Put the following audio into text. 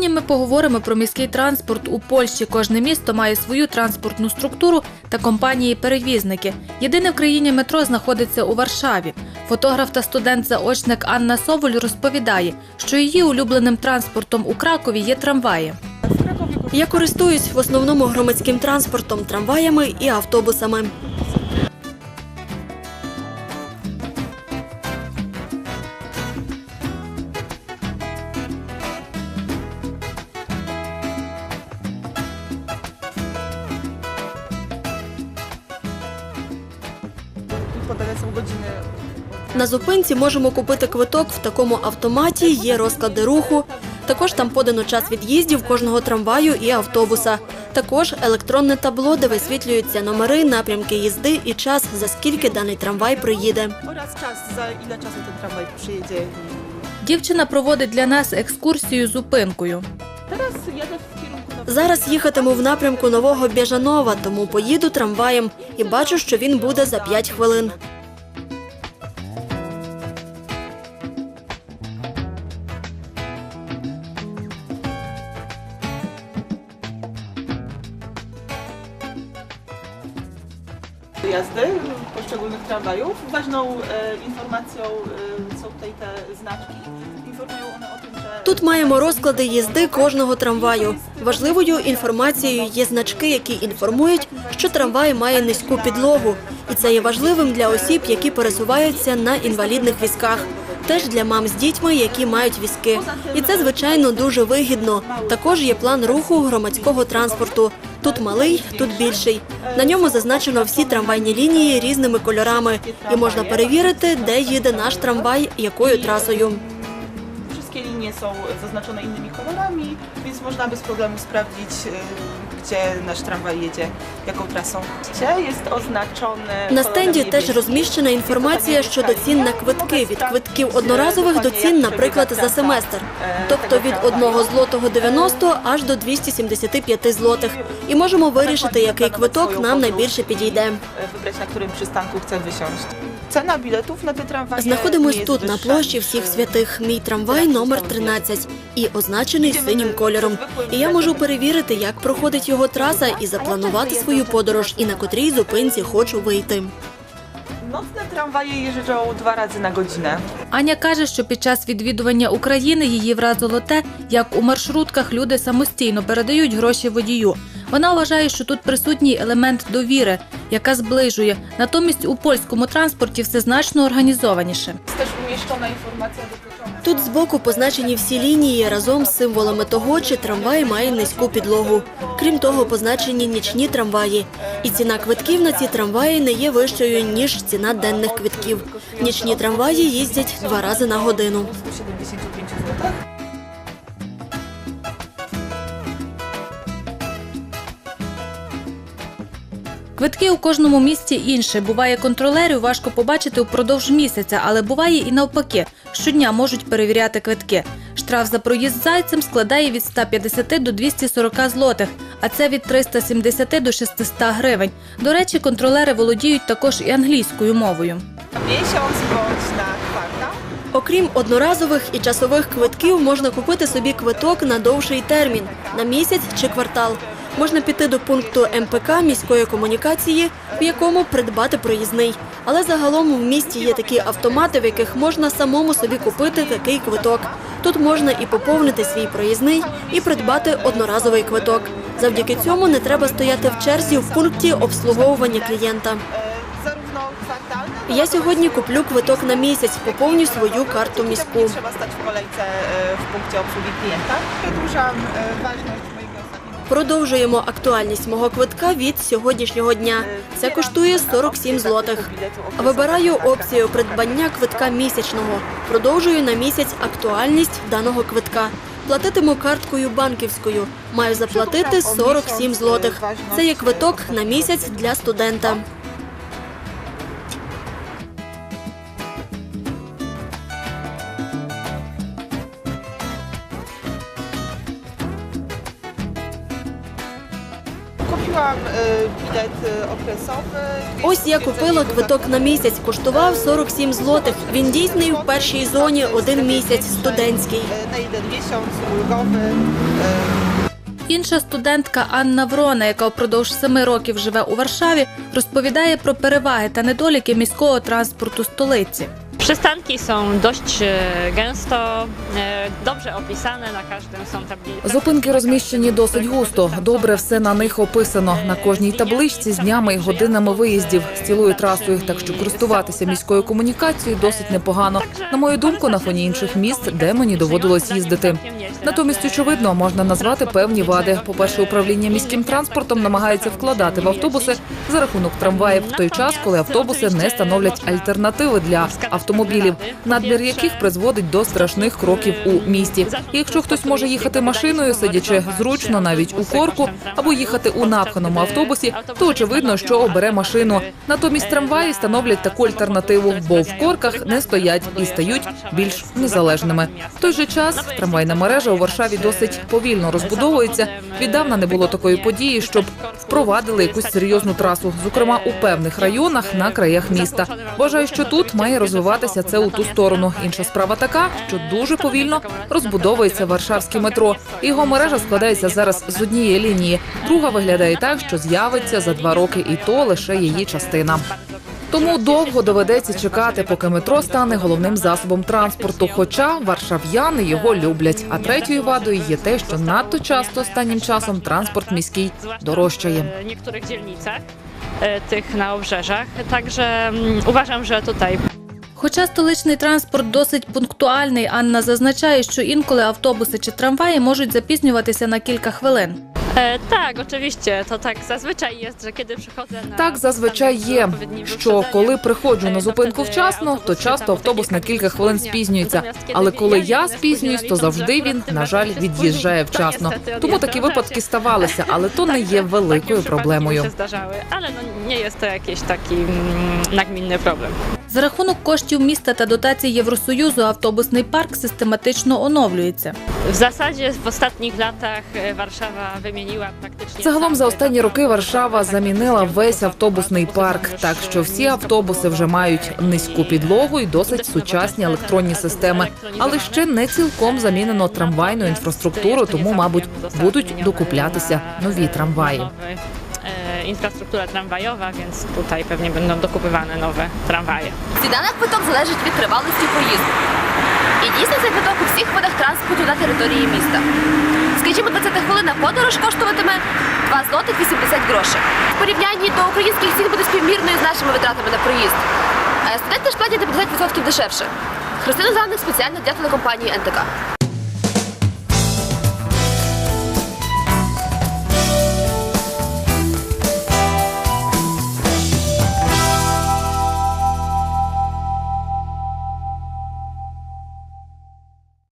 Сьогодні ми поговоримо про міський транспорт у Польщі. Кожне місто має свою транспортну структуру та компанії-перевізники. Єдине в країні метро знаходиться у Варшаві. Фотограф та студент-заочник Анна Соволь розповідає, що її улюбленим транспортом у Кракові є трамваї. Я користуюсь в основному громадським транспортом, трамваями і автобусами. Подаje są godziny На зупинці можемо купити квиток в такому автоматі, є розклади руху. Також там подано час від'їздів кожного трамваю і автобуса. Також електронне табло, де висвітлюються номери, напрямки їзди і час, за скільки даний трамвай приїде. Дівчина проводить для нас екскурсію зупинкою. Зараз їхатиму в напрямку нового Біжанова, тому поїду трамваєм і бачу, що він буде за 5 хвилин. Poszczególnych tramwajów. Ważną e, informacją e, są tutaj te znaczki. Informują one o tym. Тут маємо розклади їзди кожного трамваю. Важливою інформацією є значки, які інформують, що трамвай має низьку підлогу, і це є важливим для осіб, які пересуваються на інвалідних візках. Теж для мам з дітьми, які мають візки. І це, звичайно, дуже вигідно. Також є план руху громадського транспорту. Тут малий, тут більший. На ньому зазначено всі трамвайні лінії різними кольорами, і можна перевірити, де їде наш трамвай, якою трасою. Linie są zaznaczone innymi kolorami, więc można bez problemu sprawdzić, e, gdzie nasz tramwaj jedzie, jaką trasą. Gdzie Jest oznaczone На kolorem стенді теж розміщена інформація щодо цін на квитки від квитків одноразових до цін, наприклад, за семестр, тобто від 1 злотого 90 аж до 275 злотих. І можемо вирішити, який квиток нам найбільше підійде. E, wybrać, na którym przystanku chcę wysiąść. Cena biletów na te tramwaje Знаходимось nie тут на площі всіх e, святих. Мій трамвай номер 13 і означений синім кольором. І я можу перевірити, як проходить його траса, і запланувати свою подорож, і на котрій зупинці хочу вийти. Nocne tramwaje jeżdżą dwa razy na godzinę. Аня каже, що під час відвідування України її вразило те, як у маршрутках люди самостійно передають гроші водію. Вона вважає, що тут присутній елемент довіри, яка зближує. Натомість у польському транспорті все значно організованіше. Jest też umieszczona informacja dotycząca Тут збоку позначені всі лінії разом з символами того, чи трамвай має низьку підлогу. Крім того, позначені нічні трамваї. І ціна квитків на ці трамваї не є вищою, ніж ціна денних квитків. Нічні трамваї їздять два рази на годину. Квитки у кожному місті інші. Буває контролерів важко побачити упродовж місяця, але буває і навпаки. Щодня можуть перевіряти квитки. Штраф за проїзд зайцем складає від 150 до 240 злотих, а це від 370 до 600 гривень. До речі, контролери володіють також і англійською мовою. Окрім одноразових і часових квитків, можна купити собі квиток на довший термін на місяць чи квартал. Можна піти до пункту МПК міської комунікації, в якому придбати проїзний. Але загалом в місті є такі автомати, в яких можна самому собі купити такий квиток. Тут можна і поповнити свій проїзний, і придбати одноразовий квиток. Завдяки цьому не треба стояти в черзі в пункті обслуговування клієнта. Я сьогодні куплю квиток на місяць, поповню свою карту міську. nie trzeba stać w kolejce e, w punkcie Продовжуємо актуальність мого квитка від сьогоднішнього дня. Це коштує 47 злотих. Вибираю опцію придбання квитка місячного. Продовжую на місяць актуальність даного квитка. Платитиму карткою банківською. Маю заплатити 47 злотих. Це є квиток на місяць для студента. Kupiłam bilet okresowy. Ось я купила квиток на місяць, коштував 47 злотих. Він дійсний в першій зоні один місяць, студентський. Y, Na jeden miesiąc Інша студентка Анна Врона, яка впродовж семи років живе у Варшаві, розповідає про переваги та недоліки міського транспорту столиці. Przystanki są dość e, gęsto, e, dobrze opisane, na każdym są tablice. Зупинки розміщені досить густо. Добре все на них описано. На кожній табличці з днями і годинами виїздів з цілою трасою. Так що користуватися міською комунікацією досить непогано. На мою думку, на фоні інших міст, де мені доводилось їздити. Натомість, очевидно, можна назвати певні вади. По-перше, управління міським транспортом намагається вкладати в автобуси за рахунок трамваїв в той час, коли автобуси не становлять альтернативи для автомобілів, надмір яких призводить до страшних кроків у місті. Якщо хтось може їхати машиною, сидячи зручно навіть у корку, або їхати у напханому автобусі, то очевидно, що обере машину. Натомість трамваї становлять таку альтернативу, бо в корках не стоять і стають більш незалежними. В той же час трамвайна мережа у Варшаві досить повільно розбудовується. Віддавна не було такої події, щоб впровадили якусь серйозну трасу, зокрема у певних районах на краях міста. Вважаю, що тут має розвиватися це у ту сторону. Інша справа така, що дуже повільно розбудовується варшавське метро. Його мережа складається зараз з однієї лінії. Друга виглядає так, що з'явиться за два роки, і то лише її частина. Тому довго доведеться чекати, поки метро стане головним засобом транспорту. Хоча варшав'яни його люблять. А третьою вадою є те, що надто часто останнім часом транспорт міський дорожчає. Niektórych dzielnicach, e, tych na obrzeżach. Także mm, uważam, że tutaj Хоча столичний транспорт досить пунктуальний, Анна зазначає, що інколи автобуси чи трамваї можуть запізнюватися на кілька хвилин. E, tak, oczywiście, to tak zazwyczaj jest, że kiedy przychodzę na Так зазвичай є, що коли приходжу на зупинку вчасно, то часто автобус на кілька хвилин спізнюється. Але коли я спізнююсь, то завжди він, на жаль, від'їжджає вчасно. Тому такі випадки ставалися, але то не є великою проблемою. się zdarzały, ale no, nie jest to За рахунок коштів міста та дотацій Євросоюзу автобусний парк систематично оновлюється. W zasadzie w ostatnich latach e, Warszawa wymieniła praktycznie. Загалом за останні роки Варшава замінила весь автобусний парк, так що всі автобуси вже мають низьку підлогу і досить сучасні електронні системи. Але ще не цілком замінено трамвайну інфраструктуру, тому, мабуть, будуть докуплятися нові трамваї. Infrastruktura tramwajowa, więc tutaj pewnie będą dokupywane nowe tramwaje. На квиток залежить від тривалості поїзду. І дійсно цей квиток у всіх видах транспорту на території міста. Скажімо, 20 хвилина подорож коштуватиме 2 злотих 80 грошей. В порівнянні до українських цін буде співмірною з нашими витратами на проїзд. Студенти ж платять на 50% дешевше. Христина Заник спеціально для телекомпанії НТК.